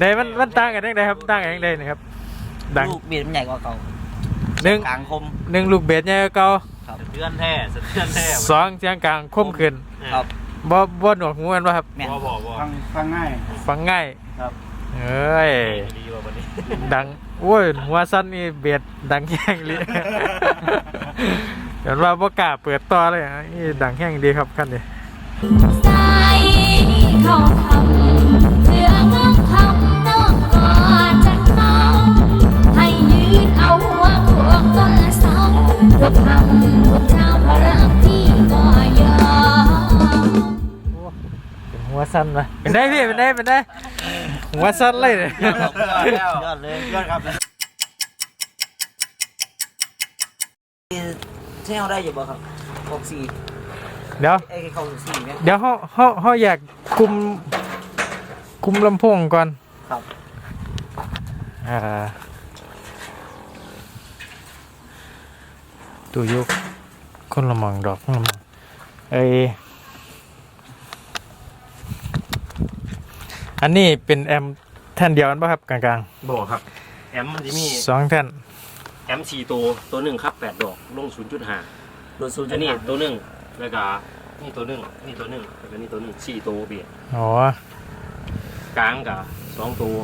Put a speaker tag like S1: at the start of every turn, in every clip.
S1: ได้มันมันต่างกันยังไงครับต่างกันยังไงนะครับดัง
S2: ลูกเบียดมันใหญ่กว่าเก่า
S1: หนึ่ง
S2: กลางคม
S1: หนึ่งลูกเบสใหญ่กว่าเก่า
S2: ครับ
S3: สะเทือนแท้สะเทือนแท้
S1: สองเสียงกลางคมขึ้น
S2: ครับ
S1: บ่บ่หนวกหูกันป่ะครับ
S2: แม่น
S3: บ่บ่บ่
S4: ฟังฟังง่าย
S1: ฟังง่าย
S4: ครับ
S1: เอ้ย
S3: ดีกว่าวันนี้
S1: ดังโอ้ยหัวสั้นนี่เบียดดังแห้งเลยเดี๋ยวว่าบ่กล้าเปิดต่อเลยอะนี่ดังแห้งดีครับคันนี้
S5: เอาหัวขวต้นเสาทุกคำทุกเช้าเพระรักพี่ก็ยอม
S1: เป็นหัวสั้นปะเป็นได้พี่เป็นได้เป็นได้หัวสั้นเลยเนี่ย
S2: ยอดเลย
S4: ยอดครับ
S2: แช่ได้อยู่บ่ครับหกสี่
S1: เดี๋ยว
S2: ไอ้เขาสี่ไหม
S1: เดี๋ยวเขาเขาเขาอยากคุมคุมลำโพงก่อน
S2: ครับ
S1: อ่า ตู้ยุกคนละหมองดอกคนละหมองเอ้ยอันนี้เป็นแอมแท่นเดียวกันป่ะครับกลาง
S3: บ่ครับ แอมมันจะมี
S1: ๆสองแท่น
S3: แอมสี่ตัวตัวหนึ่งครับแปดดอกลงศูนย์จุดห้า
S2: โดนศูนย์
S3: อันนี้ตัวหนึ่งแล้วก็นี่ตัวหนึ่งนี่ตัวหนึ่งแล้วก็นี่ตัวหนึ่งสี่ตัวเบียด
S1: อ๋อก
S3: ลางกับสองตัว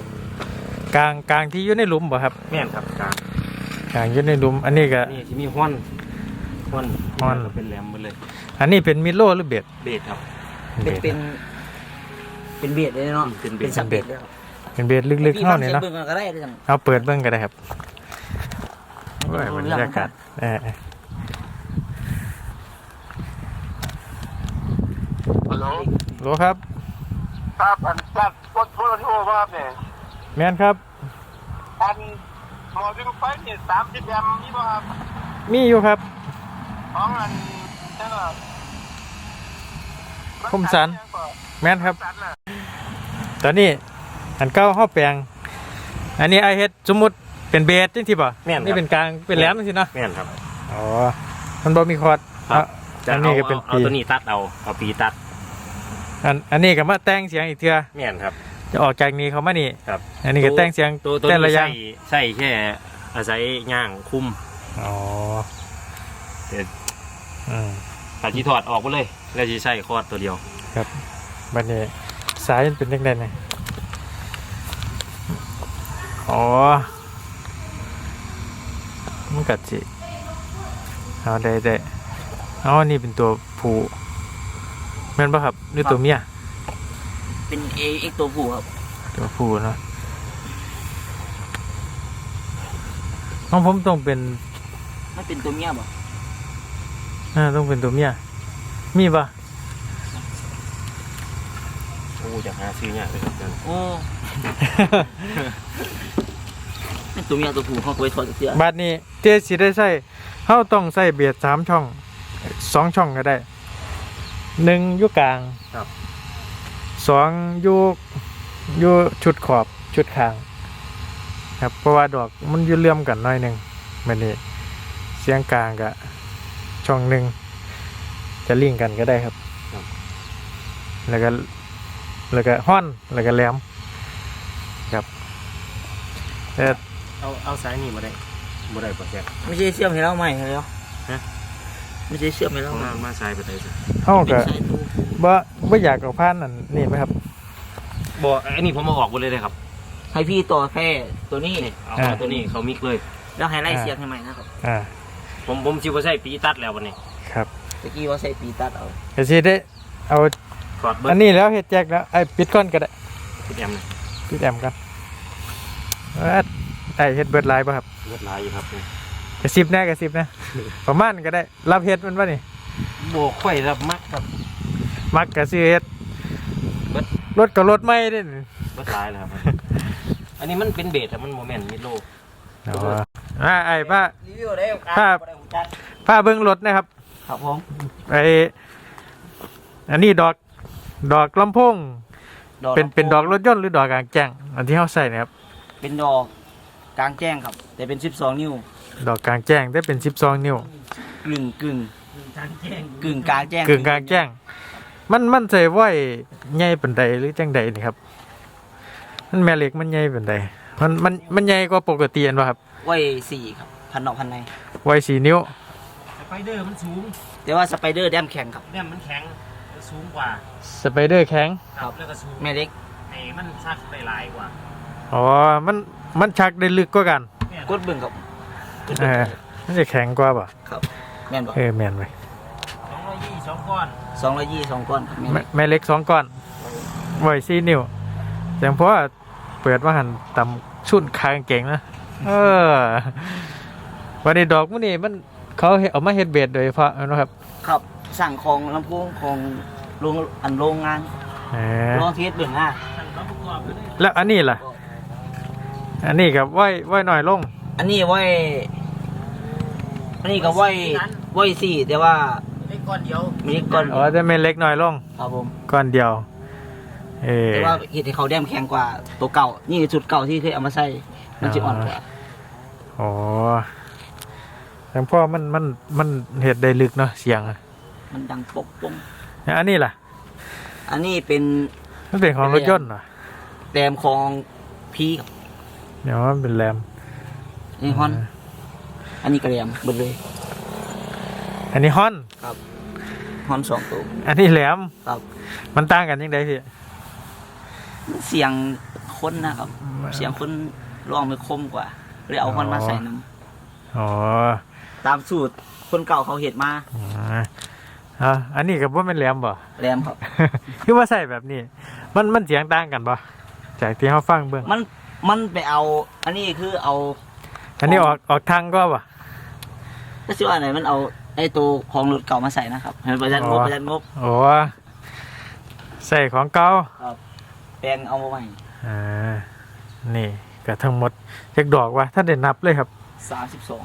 S1: กลางกลางที่อยู่ในหลุมป่ะครับ
S3: แม่นครับกลาง
S1: กลางอยู่ในหลุม อันนี้ก็
S3: นี่ที่มีห้อน ห้อน
S1: ฮ้อน
S3: เป็นแหลมหมดเลย
S1: อันนี้เป็นมิโลหรือเบด
S3: เบสครับ
S2: เป็นเป็น เป็นเบียดเลยเนาะ
S3: เป็นเบียด
S2: สับเบียดเลย
S1: เป็นเบดลึกๆเข้าเนี่ยเนาะ
S2: พี่ฟังสียงบิ่งก็ได้ด้วยกัน
S1: เอาเปิดเบิ้งก็ได้ครับโอ้ยบรรยากาศเออ
S4: ฮัลโหล
S1: โหลครับ
S4: ครับอันจัดรถโทรทิโอครับเนี่ย
S1: แมนครับ
S4: อันหมอที่ลูกไฟเนี่ยสามสิบแอมป์นี่ป่ะครับ
S1: มีอยู่ครับ
S4: ของอันนั่นน่ะ
S1: คมสันแมนครับ
S4: สันน่ะ
S1: ตอนนี้อันเก้าห้อแปลง อันนี้ไอเฮ็ดสมมุติเป็นเบสจังที่ป่ะ
S3: แม่นครับ
S1: นี่เป็นกลางเป็นแหลมจังซี่เนาะ
S3: แม่นครับ
S1: อ๋อมันบ่มีคอร์ด
S3: ครับ
S1: อะอันนี้ก็เป็น
S3: เอาเอา
S1: ปี
S3: ตัวนี้ตัดเอาเอาปีตัด
S1: อันอันนี้ก็มาแต่งเสียงอีกเทื่อ
S3: แม่นครับ
S1: จะออกจากนี้เขามานี่
S3: ครับ
S1: อันนี้ก็แต่งเสียง
S3: ตัวตัว
S1: แต่ละ
S3: นี้
S1: อย่า
S3: ใส่
S1: ง
S3: ใส่แค่อาศัยย่างคุม
S1: อ๋อ
S3: เดี๋ยว
S1: อืม
S3: ตัดที่ถอดออกไปเลย แล้วจะใส่คอร์ดตัวเดียว
S1: บัดนี้สายมันเป็นจังได๋เนี่ยอ๋อมันกัดสิเอาได้ได้อ๋อนี่เป็นตัวผู้แม่นปะครับหรือตัวเมีย
S2: เป็นเอเอ็กตัวผู้ครับ
S1: ตัวผู้เนาะของผมต้องเป็น
S2: ไม่เป็นตัวเมียบ่
S1: อ่าต้องเป็นตัวเมีย มีปะ
S3: โอ้จะหาซื้อยากเลยครับกัน
S2: โอ้เป็นตัวเมียตัวผู้เขาเคยถอดเสื้อ
S1: บัดนี้เตี้ยสิได้ใส่เฮาต้องใส่เบียดสามช่องสองช่องก็ได้หนึ่งอยู่กลาง
S3: ครับ
S1: สองอยู่อยู่ชุดขอบชุดคาง ครับเพราะว่าดอกมันอยู่เลื่อมกันหน่อยหนึ่งมันนี่เสียงกลางกับ ช่องหนึ่งจะลิงก์กันก็ได้ครับ แล้วก็แล้วก็ห้อนแล้วก็แหลมครับแต่
S3: เอาเอาสายนี่มาได้มาได้ปะแก
S2: ไม่ใช่เชื่อมให้เราใหม่เหรอ
S3: ฮะ
S2: ไม่ใช่เชื่อมให้เรา
S3: ข้าง
S2: ใหม่
S3: ล่างมาสายไปได้จ้ะ
S1: เฮา
S2: เป็น
S1: ก็
S2: สายตู้
S1: บ่บ่อยากเอาผ่านนั่นนี่ไหมครับ
S3: บอกอันนี้ผมมาออกหมดเลยเลยครับ
S2: ให้พี่ต่อแค่ตัวนี้
S3: นี่เอา
S1: อ่า
S3: เอาตัวนี้เขามิกเลย
S2: แล้วให้ไล่เสียงให้ใหม่นะครับ
S1: อ่า
S3: ผมผมชิวว่าใส่ปีตัดแล้ววันนี้
S1: ครับ
S2: ตะกี้ว่าใส่ปีตัดเอา
S1: ก็สิได้เอา
S3: ถอดเบิร์
S1: อันนี้แล้วเฮ็ดแจกแล้วไอ้ปิดก่อนก็ได้
S3: ดแอมเลย
S1: ปิดแอมกันเอิ้นไอ้เฮ็ดเบิดหลายป่ะครับ
S3: เลือดลายอยู่ครับ
S1: กระซิบแน่กระซิบนะ ประมาณก็ได้ รับเฮ็ดมันป่ะนี่
S3: โบกไข่รับมักครับ
S1: มักกะซื้อเฮ็ด
S3: เบิด
S1: รถก็รถไม่ได้นี่
S3: เลือดลายแล้วครับ อันนี้มันเป็นเบสแต่มันโมเมนต์มิดโล
S1: อ๋ออ่าไอ้ป้า
S2: รีวิวได้
S1: ครับป้าเบิ่งรถนะครับ
S2: ครับผม
S1: ไอ้อันนี้ดอกดอกลำโพงเป็นเป็นดอกรถยนต์หรือดอกกลางแจ้งอันที่เฮาใส่นะครับ
S2: เป็นดอกกลางแจ้งครับ แต่เป็น 12 นิ้ว
S1: ดอกกลางแจ้งได้เป็น 12 นิ้ว
S2: กึ่งกึ่งกึ่งกลางแจ้ง
S1: กึ่งกลางแจ้ง มันมันใส่ไว้ใหญ่ปานใดหรือจังใดนี่ครับ มันแม่เหล็กมันใหญ่เป็นได มันมันมันใหญ่กว่าปกติอันป่ะครับ
S2: ไว้สี่ครับพันนอกพันใน
S1: ไว้สี่นิ้ว
S3: สไปเดอร์มันสูง
S2: แต่ว่าสไปเดอร์แดมแข็งครับ
S3: เนี่ยมันแข็งมันสูงกว่า
S1: สไปเดอร์แข็ง
S2: ครับ
S3: แล้วก็สูง
S2: แม่เล็ก
S3: ไอ้มันชักได้หลายกว่า
S1: อ๋อมันมันชักได้ลึกกว่ากัน
S3: เนี่ย
S2: กดเบิ่งครับกด
S1: เอ
S2: เบิ่ง
S1: อมันจะแข็งกว่าป่ะ
S2: ครับแม่นบ่
S1: เออแม่นไป
S3: สองร้อยยี่สองก้อน
S2: สองร้อยยี่สองก้อนครับแม่
S1: แม่
S2: เล็ก
S1: แม่เหล็กสองก้อนไว้สี่นิ้วแต่เพราะว่าเปิดว่าหันตำ ชุนคางเก่งนะเออวันนี้ดอกมันนี่มันเขาเฮ็ดเอามาเฮ็ดเบสโดยเฉพาะนะครับ
S2: ครับสั่งของลำโพงของโรงอันโรงงาน
S1: เออ
S2: โรงเทสเบิ่งหน้า
S3: ท่านรับประกอบไปเลย
S1: แล้วอันนี้ล่ะ อันนี้กับไว้ไว้หน่อยลง
S2: อันนี้ไว้อันนี้ก็ไว้ไว้สี่แต่ว่า
S3: เล็กก้อนเดียว
S2: มีก้อน
S1: อ๋อจะเป็นเล็กหน่อยลง
S2: ครับผม
S1: ก้อนเดียว เออ
S2: แต่ว่าเห็ดให้เขาแดมแข็งกว่าตัวเก่า นี่ชุดเก่าที่เคยเอามาใส่มันจะอ่อนกว่า
S1: อ๋อแต่พ่อมันมันมันเห็ดได้ลึกเนาะเสียงอะ
S2: มันดังปกปง
S1: แล้วอันนี้ล่ะ
S2: อันนี้เป็น
S1: มันเป็นของรถยนต์เหรอ
S2: แรมของพีครับ
S1: เดี๋ยวมันเป็นแรม
S2: นี่ฮอน อันนี้ก็แรมเบิดเลย
S1: อันนี้ฮอน
S2: ฮอนสองตัว
S1: อันนี้แหลม
S2: ครับ
S1: มันต่างกันยังไงพี่
S2: เสียงคนนะครับ เสียงคนร้องไม่คมกว่าเลยเอาฮอนมาใส่น้
S1: อ๋อำ
S2: ตามสูตรคนเก่าเขาเห็ดมา
S1: อ๋ออะอันนี้กับว่าเป็นแหลมบ่
S2: แรมครับ
S1: คือว่าใส่แบบนี้ มันมันเสียงต่างกันบ่จากที่เขาฟังเบื้อง
S2: มันมันไปเอา อันนี้คือเอา
S1: อันนี้ออกออกทางก็บ่
S2: ถ้าชื่อว่าไหนมันเอาไอ้ตัวของรถเก่ามาใส่นะครับให้ประหยัดงบ
S1: อ๋อ
S2: ประหยัดงบ
S1: โอ้ใส่ของเก่า
S2: แปลงเอามาใหม่
S1: อ่านี่ก็ทั้งหมดจากดอกว่าถ้าเด่นนับเลยครับ
S2: สามสิบสอง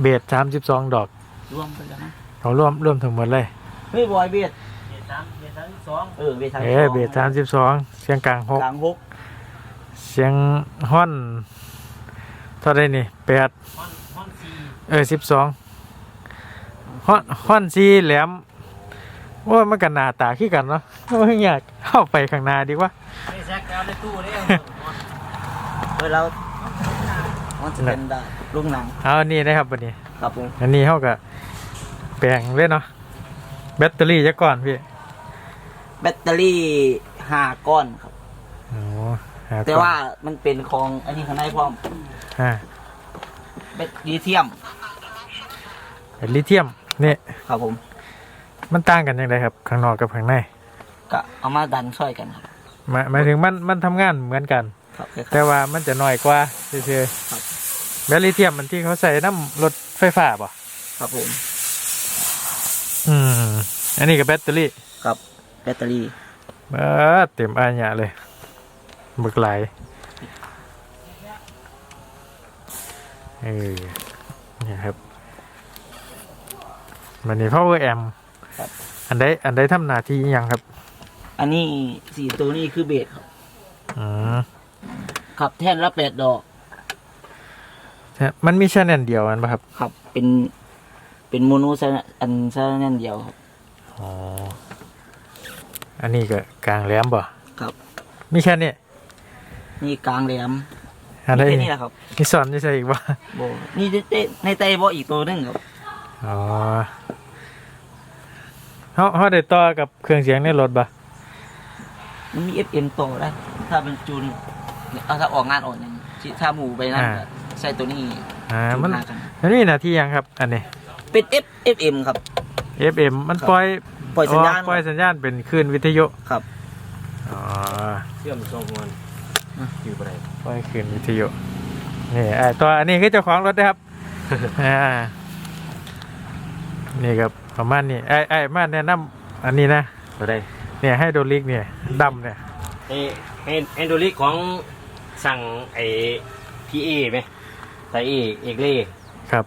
S1: เบสสามสิบสองดอก
S2: รวมไปแล้วนะ
S1: เขาร่วมร่วมทั้งหมดเลย
S2: เฮ้ยบอยเบียด
S3: เบียดสามเบียดสามสิบสอง
S2: เออเบียดทาง
S1: เอ้เบสสามสิบสองเสียงกลางหก
S2: กลางหก
S1: เสียงฮ้อนเท่าไรนี่แปด
S3: ฮอนฮอนสี่
S1: เออสิบสองฮ้อนฮ้อนซีแหลม ว่ามันกันหน้าตาขี้กันเนาะว่าอยากเข้าไปข้างหน้าดีกว่า
S3: ไม่แซกเอาในตู้ได้
S2: เออเรามันจะเป็นได้ลูกหนัง
S1: เอาอันนี้นะครับวันนี้
S2: ครับผม
S1: อันนี้เขาก็แปลงเลยเนาะแบตเตอรี่จะก่อนพี่
S2: แบตเตอรี่ห้าก้อนครับ
S1: โอ้ห
S2: แต่
S1: ก่อน
S2: ว่ามันเป็นของอันนี้ข้างในพร้อม
S1: อ่า
S2: แบตลิเทียม
S1: เป็นลิเธียมนี่
S2: ครับผม
S1: มันต่างกันยังไงครับข้างนอกกับข้างใน
S2: ก็เอามาดันช่วยกันครับ
S1: หมายหมายถึงมันมันทำงานเหมือนกัน
S2: ครับคล้ายๆ
S1: แต่ว่ามันจะน้อยกว่าเฉย
S2: ครับ
S1: ๆแบตลิเธียมมันที่เขาใส่น้ำรถไฟฟ้าป่ะ
S2: ครับผม
S1: อืม อันนี้ก็แบตเตอรี่
S2: ครับแบตเตอรี่
S1: เออเต็มอันยะเลยบึกไหลายเออนี่ครับมันนี้ power amp อันใดอันใดทำหน้าที่อิหยังครับ
S2: อันนี้สี่ตัวนี้คือเบสครับ
S1: อืม
S2: ครับแท่นละแปดดอก
S1: มันมีแค่นั้นเดียวอันปะครับ
S2: ครับ เป็นเป็นโมโนซะอันซะนั่นเดียวครับ
S1: อ๋ออันนี้ก็กลางแหลมบ่
S2: ครับ
S1: มีแค่นี้
S2: นี่กลางแหลม
S1: อันใด
S2: แค่
S1: นี่
S2: นี้แหละครับ
S1: มีสอนนี่ใช่อีกบ่
S2: โบนี่ในเต้ในเต้บออีกตัวหนึงครับ
S1: อ๋อ เฮาเฮาได้ต่อกับเครื่องเสียงในรถบ่
S2: มันมี FM โตได้ถ้าเป็นจูนเอาถ้าออกงานออกอย่างที่ถ้าหมู่ไปนั่นก็ใส่ตัวนี้
S1: อ่า
S2: จู
S1: มัน
S2: หากัน
S1: มันมีหน้าที่หยังครับ อันนี้
S2: เป็น F FM ครับ
S1: FM มันปล่อย
S2: ปล่อยสัญญาณ
S1: ปล่อยสัญญาณเป็นคลื่นวิทยุ
S2: ครับ
S1: อ๋อ
S3: เชื่อมสองคนอยู่บ่ได้
S1: ปล่อยคลื่นวิทยุนี่ไอ้ตัวอันนี้คือเจ้าของรถนะครับ อ่านี่ครับ ประมาณนี้ไอ้ไอ้มาแนะนำอันนี้นะ
S3: บ่ได้
S1: เนี่ยให้โดลิกเนี่ยดำเนี่ย
S3: เอเอ็นเอนโดริกของสั่งไอ้พีเอไหมใส่เอเอกเล่
S1: ครับ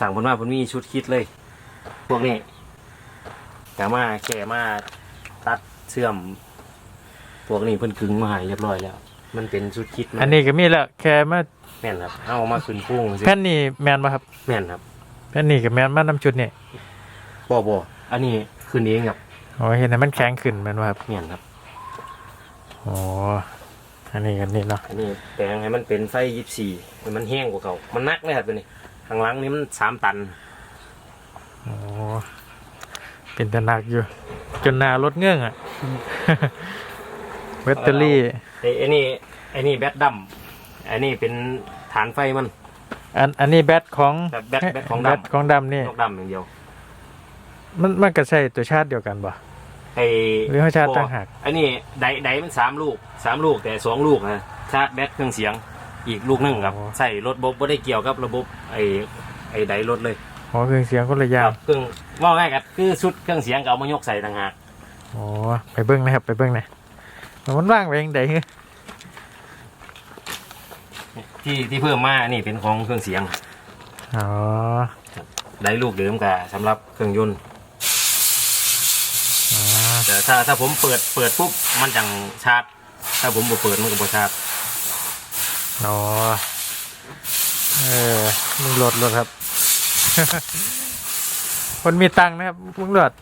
S3: สั่งเพิ่นมาเพิ่นมีชุดคิดเลย พวกนี้กามาแก่มาตัดเชื่อม พวกนี้เพิ่นกึงมาให้เรียบร้อยแล้ว มันเป็นชุดคิดมา
S1: อันนี้ก็มีแล้วแค่มา
S3: แม่นครับเอามาขึ้นพุ่งสิ
S1: แผ่นนี่แมนมาครับ
S3: แม่นครับ
S1: แผ่นนี่กับแมนมานำชุดนี่
S3: บ่บ่อันนี้ขึ้นเองครับ
S1: โอ้เห็นไหมมันแข็งขึ้นแมนมาครับ
S3: แม่นครับ
S1: โอ้อันนี้กันนี่เนาะ
S3: อันนี้แปลงให้มันเป็นไฟยี่สี่ให้มันแห้งกว่าเก่ามันนักเลยครับตัวนี้ข้างหลังนี่มันสามตัน
S1: โอ้เป็นตะหนักอยู่ จนหนารถเงื่องอะแบตเตอรี่
S3: ไอ้ไอ้นี่ไอ้นี่แบตดำไอ้นี่เป็นฐานไฟมัน
S1: อันอันนี้แบตของ
S3: แบบแบตแบตของดำ
S1: แบตของดำนี่
S3: นกดำอย่างเดียว
S1: มันมันก็ใช่ตัวชาติเดียวกันบ่
S3: ไอ้
S1: หรือเขาชาร์จต่างหาก
S3: ไอ้นี่ไดไดมันสามลูกสามลูกแต่สองลูกนะชาร์จแบตเครื่องเสียงอีกลูกหนึงครับ
S1: อ๋อ
S3: ใส่รถบบไม่ได้เกี่ยวกับระบบไอ้ไอ้ไดรถเลย
S1: อ๋อเครื่องเสียงคนละอย่าง
S3: เครื่องว่าง่ายกันคือชุดเครื่องเสียงก็เอามายกใส่ต่างหาก
S1: อ๋อไปเบิ้งนะครับ ไปเบิ้งหนะมันว่างไปยังไง
S3: ที่ที่เพิ่มมานี่เป็นของเครื่องเสียง
S1: อ๋อ
S3: ไดลูกเดิมกับสำหรับเครื่องยนต์
S1: อ๋อ
S3: แต่ถ้าถ้าผมเปิดเปิดปุ๊บมันจังชาร์จถ้าผมบ่เปิดมันก็บ่ชาร์จ
S1: อ๋อเออมึงโหลดโหลดครับ คนมีตังค์นะครับมึงโหลด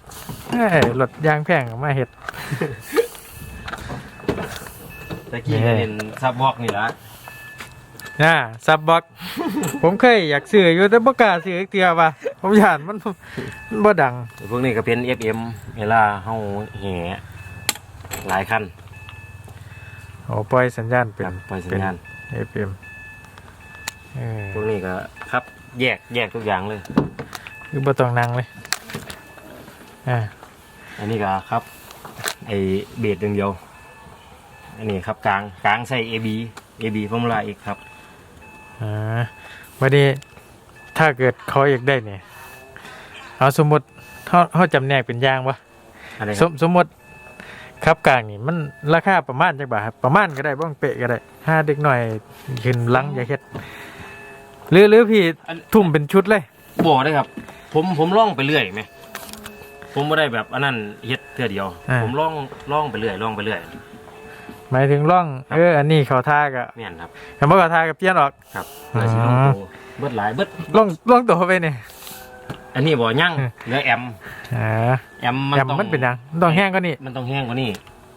S1: เอ้ยโหลดยางแพงมาเห็ด
S3: ตะกี้
S1: แน่
S3: ก็เห็นซับบอกนี่ละ
S1: น่าซับบ็อก ผมเคยอยากซื้ออยู่แต่บ่กล้าซื้ออีกเตียว่ะผมย่านมันมันบ่ดัง
S3: พวกนี้ก็เป็น FM เวลาเฮาแห่หลายคัน
S1: โอ้ปล่อยสัญญาณเป็น
S3: ครับปล่อยสัญญาณ
S1: เป็น FM เออ
S3: พวกนี้ก็ครับ แยกแยกทุกอย่างเลย
S1: คือบ่ต้องนั่งเลยอ่า
S3: อันนี้ก็ครับ ไอเบสอย่างเดียว อันนี้ครับกลางกลางใส่ AB AB ฟอร์มูลาอีกครับ
S1: อ่าวันนี้ถ้าเกิดเขาอยากได้เนี่ยเอาสมมติเขาเขาจำแนกเป็นอย่างวะ
S3: อะไรค
S1: ส
S3: รับ
S1: มสมมติครับกลางนี่มันราคาประมาณจักบาทครับประมาณก็ได้บ้างเปะก็ได้ห้าเด็กหน่อยขึ้นหลังอย่าเฮ็ดหรือหรือพี่ทุ่มเป็นชุดเลย
S3: บอกได้ครับ ผมผมล่องไปเรื่อยไหมผมไม่ได้แบบอันนั้นเฮ็ดเทื่อเดียว
S1: อ่า
S3: ผมล่องล่องไปเรื่อยล่องไปเรื่อย
S1: หมายถึงร่อง
S3: ครับ
S1: เออ อันนี้เขาท่ากับ
S3: แม่นครับ
S1: คำว่าเขาท่ากับเปลี่ยนออก
S3: ครับ
S1: อ๋อ
S3: เลยสิล่องโตเบิดหลายเบิด
S1: ล่องล่องตัวไปเนี่ย
S3: อันนี้บ่ยั่ง
S1: อืม
S3: เหลือแอม
S1: อ่า
S3: แอมมัน
S1: แอม
S3: ต้อง
S1: มันเป็นหยังมันต้องแห้งก็นี่
S3: มันต้องแห้งกว่านี้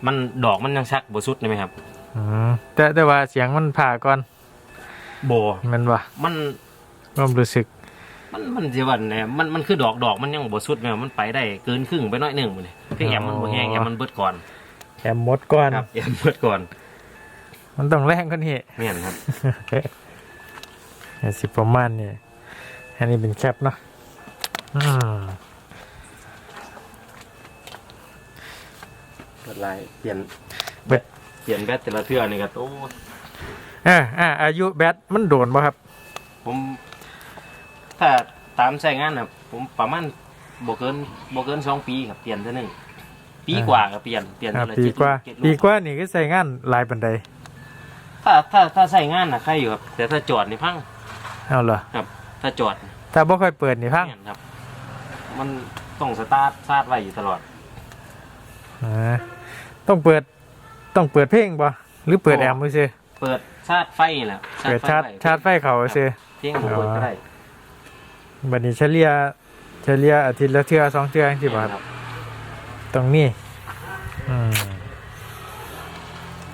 S3: มันดอกมันยังชักบ่สุดใช่ไหมครับ
S1: อืมแต่แต่ว่าเสียงมันผ่าก่อน
S3: บ่
S1: แมันว่า
S3: มัน
S1: ความรู้สึก
S3: มันมันสิว่าเนี่ยมันมันคือดอกดอกมันยังบ่สุดแม่มันไปได้เกินครึ่งไปหน้อยหนึงมื้อนี้คือแอมมันบ่แห้งแอมมันเบิดก่อน
S1: แอมหมดก่อน
S3: ครับแอมเบิดก่อน
S1: มันต้องแรงกว่านี้
S3: แม่นครับ
S1: สิประมาณนี้อันนี้เป็นแคปเนาะอืม
S3: เบิดหลายเปลี่ยน
S1: เบิด
S3: เปลี่ยนแบตแต่ละเทื่อนี่ก็โอ้
S1: อ่าอ่าอายุแบตมันโดนป่ะครับ
S3: ผมถ้าตามใช้งานน่ะผมประมาณบ่เกินบ่เกินสองปีครับเปลี่ยนเท่านึง ปีกว่าก็เปลี่ยนเปลี่ยน
S1: อ่า
S3: เทื่อละ
S1: ปี
S3: เจ็ด
S1: กว่า
S3: เจ็ด
S1: ปี
S3: ลูก
S1: กว่านี่ก็ใส่งานหลายปันใด
S3: ถ้าถ้าถ้าใช้งานน่ะใครอยู่ครับแต่ถ้าจอดนี่พัง
S1: เอาเหรอ
S3: ถ้าจอด
S1: ถ้าบ่ค่อยเปิดนี่พัง
S3: แม่นครับ มันต้องสตาร์ทซาดไว้อยู่ตลอด
S1: อ่าต้องเปิดต้องเปิดเพลงป่ะหรือเปิดแอมมือซื้อ
S3: เปิดชาร์จไฟนี่แหละ
S1: เปิดชาร์จ
S3: ไฟ
S1: ชาร์จไฟเขาซื้อ
S3: เที่ยงบ่เปิดก็ได้
S1: บัดนี้เฉลี่ยเฉลี่ยอาทิตย์ละเทื่อสองเทื่อที่บ่ครับ ตรงนี้อืม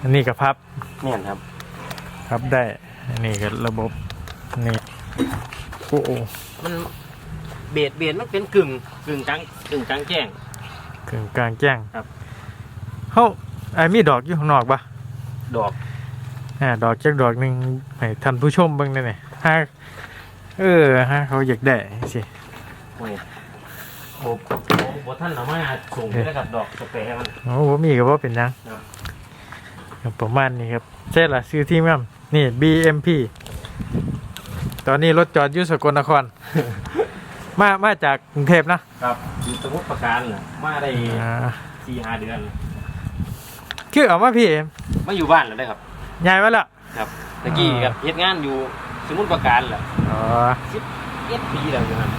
S1: อันนี้ก็พับ
S3: เนี่ยครับ
S1: พับได้ อันนี้ก็ระบบนี่โอ้โห
S3: มันเบสเบสมันเป็นกึ่งกึ่งกลางกึ่งกลางแจ้ง
S1: กึ่งกลางแจ้ง
S3: ครับ
S1: เฮ้าไอ้มีดอกอยู่ข้างนอกปะ
S3: ดอก
S1: อ่าดอกจักดอกหนึ่งให้ท่านผู้ชมเบิ่งได้ไหมฮะเออฮะเขาอยากได้สิ
S3: โอ้ยโอ้โห บ่ท่านเอามาส่งไปแล้วกับดอกสเปรย์มัน
S1: โอ้ผมมีก็ว่าเป็นหยัง
S3: ครับ
S1: ครับประมาณนี้ครับใช่ละซื้อที่มั่มนี่ BMP ตอนนี้รถจอดอยู่สกลนคร มามาจากกรุงเทพนะครับ
S3: อยู่สมุทรปราการน่ะมาได้
S1: อ่า
S3: สี่ห้าเดือน
S1: คือเอามาพี่เอ็ม
S3: มาอยู่บ้านแล้วได้ครับ
S1: ย้ายมาแล้ว
S3: ครับตะกี้กับเฮ็ดงานอยู่สมุทรปราการแหละ
S1: อ๋อ
S3: เอ็ดปีแล้วอยู่นั่น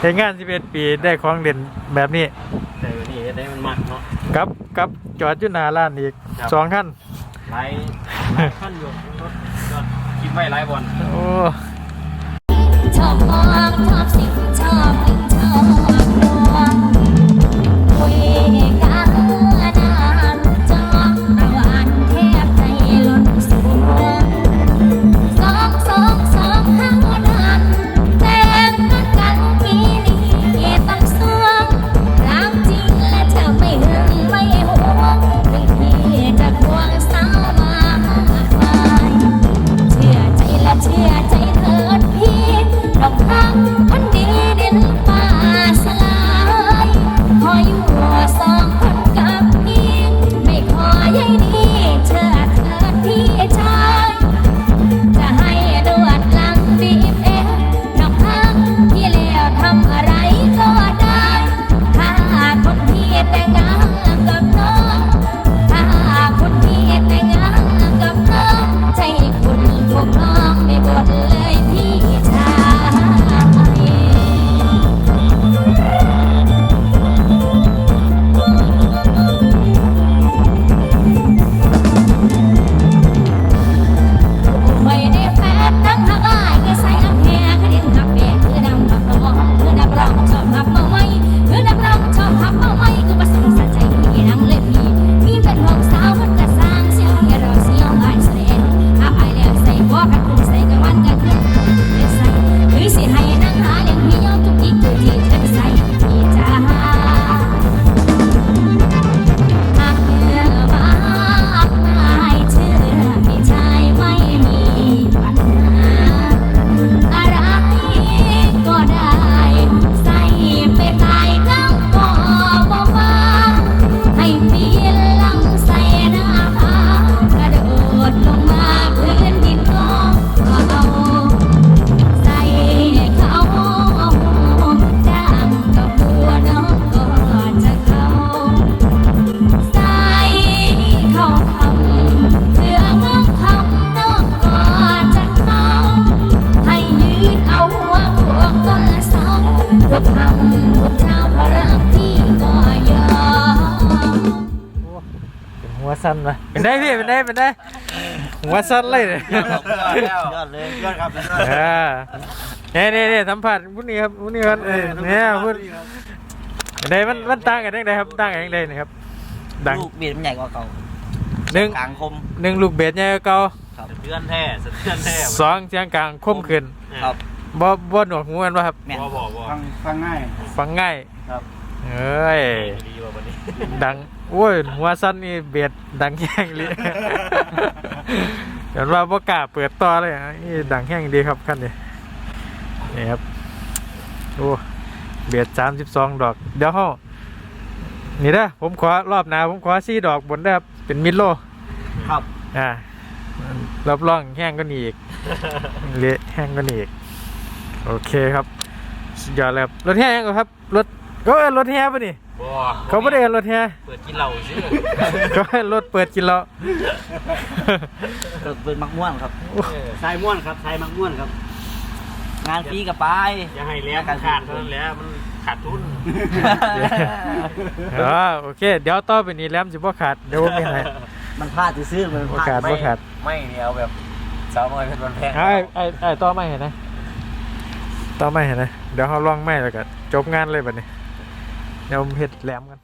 S1: เห็นงาน 11 ปีได้ของเด่นแบบนี้
S3: แต่วันนี้เฮ็ดได้มันมากเนาะ
S1: กับกับจอดอยู่หน้าร้านอีก
S3: ครับ
S1: สองคัน
S3: หลายหลายขั้นอยู่รถยอดคิดไว้หลายบอล
S1: โอ้
S5: ชอบม
S1: สั้นวะเป็นได้พี่เป็นได้เป็นได้หัวสั้นเลยเนี่ย
S2: ยอดเลย
S3: ยอดครับ
S1: เออเนี่ยเนี่ยเนี่ยสัมผัสพวกนี้ครับพวกนี้ครับเออเนี่ยพูดเป็นได้มันมันต่างกันยังไงครับต่างกันยังไงนะครับดัง
S2: ลูกเบียดมันใหญ่กว่าเก่า
S1: หนึ่ง
S2: กลางคม
S1: หนึ่งลูกเบสใหญ่กว่าเก่า
S2: ครับ
S3: เดือนแท้สะเทือนแท้
S1: สองเสียงกลางคมขึ้น
S2: ครับ
S1: บ่บ่หนวกหูกันวะครับ
S2: แม่น
S3: บ่บ่บ่
S4: ฟังฟังง่าย
S1: ฟังง่าย
S4: ครับ
S1: เอ้ย
S3: ดีกว่าวันนี้
S1: ดัง โอ้ยหัวสั้นนี่เบียดดังแห้งเลยเห็นว่าบ่กล้าเปิดต่อเลยอะนี่ดังแห้งดีครับคันนี้นี่ครับโอ้เบียดสามสิบสองดอก เดี๋ยวเฮานี่เด้อผมขอรอบหน้าผมขอสี่ดอกบนเด้อครับ เป็นมิดโล
S2: ครับ
S1: อ่ารับรองแห้งก็นี่อีก เละแห้งก็นี่อีก โอเคครับ สุดยอดเลยครับ รถแห้งก็ครับ รถก็เอิ้นรถแห่ปะนี่
S3: บ่
S1: เขาไม่ได้เอิ้นรถแห่
S3: เปิดกินเหล้าซิ
S1: ก็ให้รถเปิดกินแล้ว
S2: เกิดเป็นมักม่วนครับ
S3: ทรายม่วนครับทรายมักม่วนครับ
S2: งานฟรีกับไป
S3: อย่าให้แล้วขาดเท่านั้นแหล้วมันขาดทุน
S1: อ่าโอเค เดี๋ยวต่อไปนี้แหล้วสิบ่ขาดเดี๋ยวผมไม่ให้
S2: มันพลาดซื้อๆมัน
S1: บ่
S2: พลา
S1: ขาด
S2: ด
S1: บ่ขาด
S3: ไม่เนี่ยเอาแบบสาวน้อยเพชรวันแพง
S1: ไอ้ไอ้ไอ้ต่อไม่เห็นนะต่อไม่เห็นนะเดี๋ยวเขาลองไม่แล้วก็จบงานเลยบัดนี้ เดี๋ยวผมเฮ็ดแหลมกัน